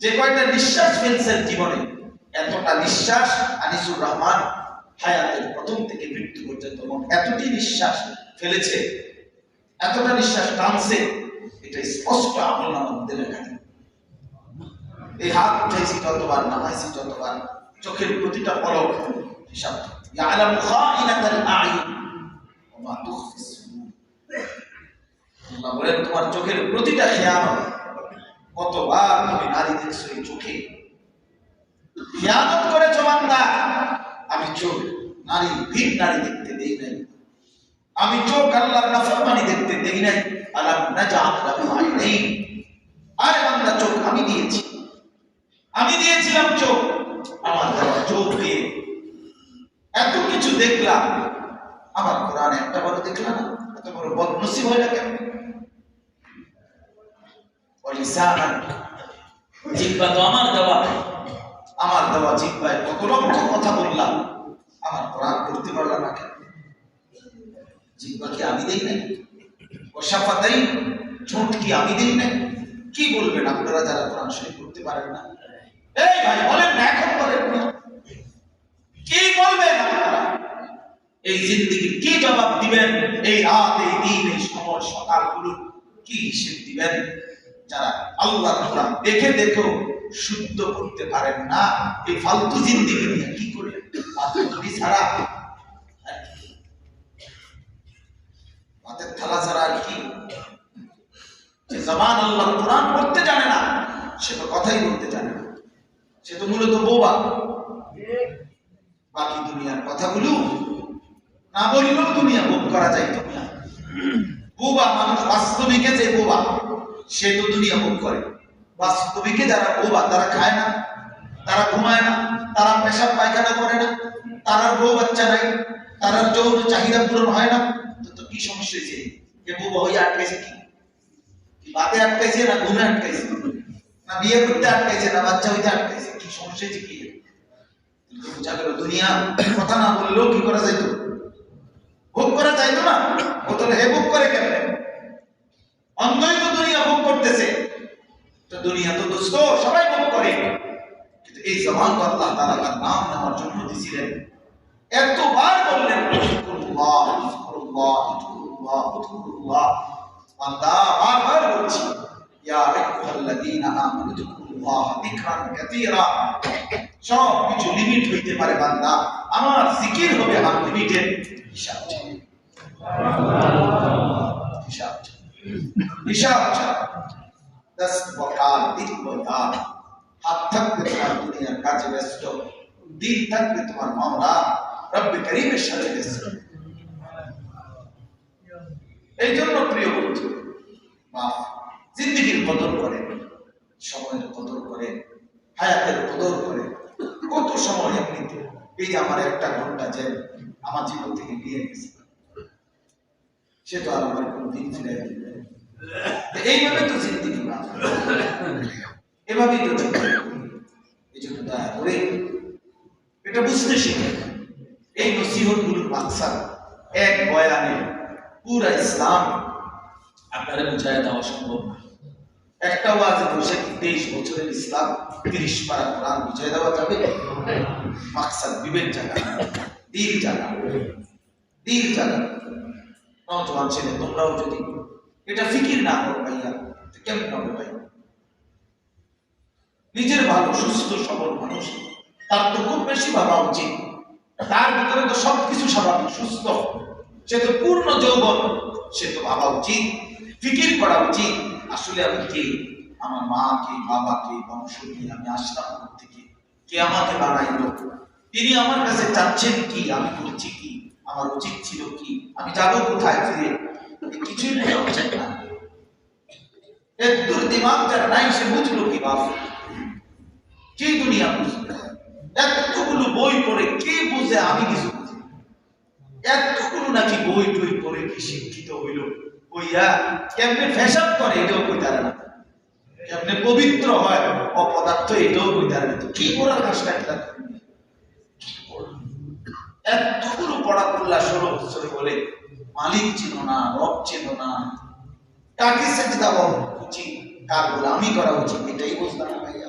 যে কয়টা নিঃশ্বাস ফেলছেন জীবনে, এতটা নিঃশ্বাস আনিসুর রহমান হায়াতের প্রথম থেকে মৃত্যু পর্যন্ত এতটি নিঃশ্বাস ফেলেছে, এতটা নিঃশ্বাস টানছে, এটা স্পষ্ট আমল লেখা এই হাত উঠাইছি যতবার, নামাইছি যতবার, চোখের প্রতিটা পলক হিসাব বলেন, তোমার চোখের প্রতিটা খেয়ানত কতবার তুমি নারী দেখছ এই চোখে খেয়ানত করেছ বান্দা? আমি চোখ নারী, ভিন নারী দেখতে দেই নাই। আমি চোখ আল্লাহর নাফরমানি দেখতে দেই নাই। আলাম নাজাত লাহু আইনাইন। আরে বান্দা, চোখ আমি দিয়েছি। আমি দিয়েছিলাম চোখ। আমার দেওয়া চোখ দিয়ে এত কিছু দেখলাম। আমার কোরআন একটা বড় দেখলাম না? এত বড় বদনসিব হয়ে না জিহ্বা তো আমার দেওয়া। আমার দেওয়া জিহ্বায় কত লক্ষ কথা বললাম। আমার কোরআন পড়তে পারলাম না কেন? জিহ্বা কি আমি দেই নাই? ওসাফাতাই ঠোঁট কি আমি দেই নাই? কি বলবেন আপনারা যারা কোরআন শরীফ পড়তে পারেন না? এই ভাই বলেন না এখন বলেন না। কি বলবেন আপনারা? এই জিন্দগির কি জবাব দিবেন? এই রাত এই দিন এই সময় সকালগুলো কি হিসেব দিবেন? যারা আল্লাহ কোরআন দেখে দেখেও শুদ্ধ করতে পারেন না। এই ফালতু জিন্দিগি নিয়ে কি আত্মতরি ছাড়া থালা ছাড়া আর কি? যে আল্লাহ কোরআন পড়তে জানে না, সে তো কথাই বলতে জানে না। সে তো মূলত বোবা। বাকি দুনিয়ার কথাগুলো না বলিলেও দুনিয়া ভোগ করা যায় দুনিয়া। বোবা, মানুষ বাস্তবিকে যে বোবা। সে তো দুনিয়া ভোগ করে বাস্তবিকে যারা বোবা তারা খায় না, তারা ঘুমায় না, তারা পেশাব পায়খানা করে না তারার বউ বাচ্চা নাই তারার যৌন চাহিদা পূরণ হয় না। তো কি সমস্যা হয়েছে? যে বোবা হয়ে আটকেছে কি? বাতে আটকাইছে না ঘুমে আটকাইছে? না বিয়ে করতে আটকাইছে না বাচ্চা হইতে আটকাইছে? কি সমস্যা হয়েছে কি? বোঝা দুনিয়া, কথা না বললেও কি করা যাইতো? ভোগ করা যাইতো না? ও তাহলে হে ভোগ করে কেন অন্ধই দুনিয়া ভোগ করতেছে। তো দুনিয়া তো দোস্ত সবাই ভোগ করে। কিন্তু এই জবান তো আল্লাহ তাআলা তার নাম নেওয়ার জন্য দিয়েছিলেন এতবার বললেন বান্দা বারবার বলছি, ইয়া আইয়ুহাল্লাযীনা আমানু ইজকুরুল্লাহ যিকরান কাসীরা। সব কিছু লিমিট হইতে পারে বান্দা। আমার জিকির হবে আনলিমিটেড হিসাব। জিন্দিগির কদর করে, সময়ের কদর করে, হায়াতের কদর করে, কত সময় এমনিতে, এই আমার একটা ঘণ্টা যে আমার জীবন থেকে গিয়ে গেছে। সে তো আর আমার কোনো দিন ফিরে দিবে এইভাবে তো জিন্দিগি এভাবেই তো এই জন্য দয়া করে এটা বুঝতে শিখে এই নসিহতগুলোর মাকসাদ এক বয়ানে, পুরা ইসলাম আপনারা বুঝায় দেওয়া সম্ভব না। একটা ওয়াজে বসে তেইশ বছরের ইসলাম, তিরিশ পারা কোরআন বুঝাই দেওয়া যাবে? মাকসাদ বিবেক জায়গা দিল জায়গা দিল জায়গা নজওয়ান ছেলে, তোমরাও যদি এটা ফিকির না করো ভাইয়া কেমন হবে ভাই? নিজের ভালো, সুস্থ, সবল মানুষ। তার তো খুব বেশি ভাবা উচিত তার ভিতরে তো সবকিছু স্বাভাবিক, সুস্থ। সে তো পূর্ণ যৌবন, সে তো ভাবা উচিত। ফিকির করা উচিত। আসলে আমি কে? আমার মা কে, বাবা কে, বংশ কি? আমি আসলাম থেকে? কে আমাকে বানাইলো? তিনি আমার কাছে চাচ্ছেন কি? আমি করছি কি? আমার উচিত ছিল কি? আমি যাব কোথায় ফিরে? কিছুই না দিমাগ যার নাই, সে বুঝলো কি বাপ? কি দুনিয়া বুঝবে? এতগুলো বই পড়ে কে বুঝে আমি কিছু বুঝি এতগুলো নাকি বই টই পড়ে কি শিক্ষিত হইল? কইয়া কেমনে ফ্যাশন করে এটাও না। কেমনে পবিত্র হয় অপদার্থ এটাও কই তারা না। কি করার কাজটা এটা এতগুলো পড়া করলা ষোলো বলে মালিক ছিল না, রব ছিল না। কাকে সেজদা উচিত কার গোলামি করা উচিত এটাই বুঝলাম না ভাই